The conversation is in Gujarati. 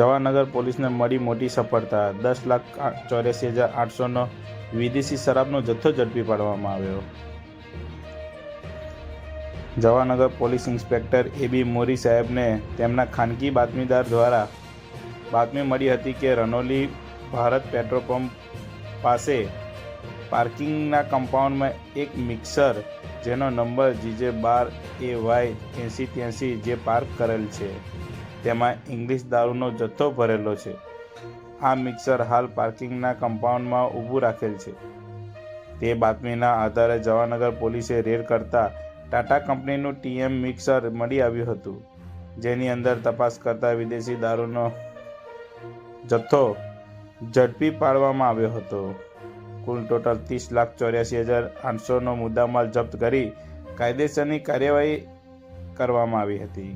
જવાનગર પોલીસને મળી મોટી સફળતા. દસ લાખ ચોર્યાસી હજાર આઠસોનો વિદેશી શરાબનો જથ્થો ઝડપી પાડવામાં આવ્યો. Javanagar police inspector A B Mori સાહેબને તેમના ખાનગી બાતમીદાર દ્વારા બાતમી મળી હતી કે રનોલી ભારત પેટ્રોલ પંપ પાસે પાર્કિંગના કમ્પાઉન્ડમાં એક મિક્સર, જેનો નંબર જીજે બાર એ વાય એંસી ત્યાંસી, જે પાર્ક કરેલ છે. તેમાં ઇંગ્લિશ દારૂનો જથ્થો ભરેલો છે. આ મિક્સર હાલ પાર્કિંગના કમ્પાઉન્ડમાં ઊભું રાખેલ છે. તે બાતમીના આધારે જવાનગર પોલીસે રેડ કરતા ટાટા કંપનીનું ટીએમ મિક્સર મળી આવ્યું હતું, જેની અંદર તપાસ કરતા વિદેશી દારૂનો જથ્થો ઝડપી પાડવામાં આવ્યો હતો. કુલ ટોટલ ત્રીસ લાખ ચોર્યાસી હજાર આઠસોનો મુદ્દામાલ જપ્ત કરી કાયદેસરની કાર્યવાહી કરવામાં આવી હતી.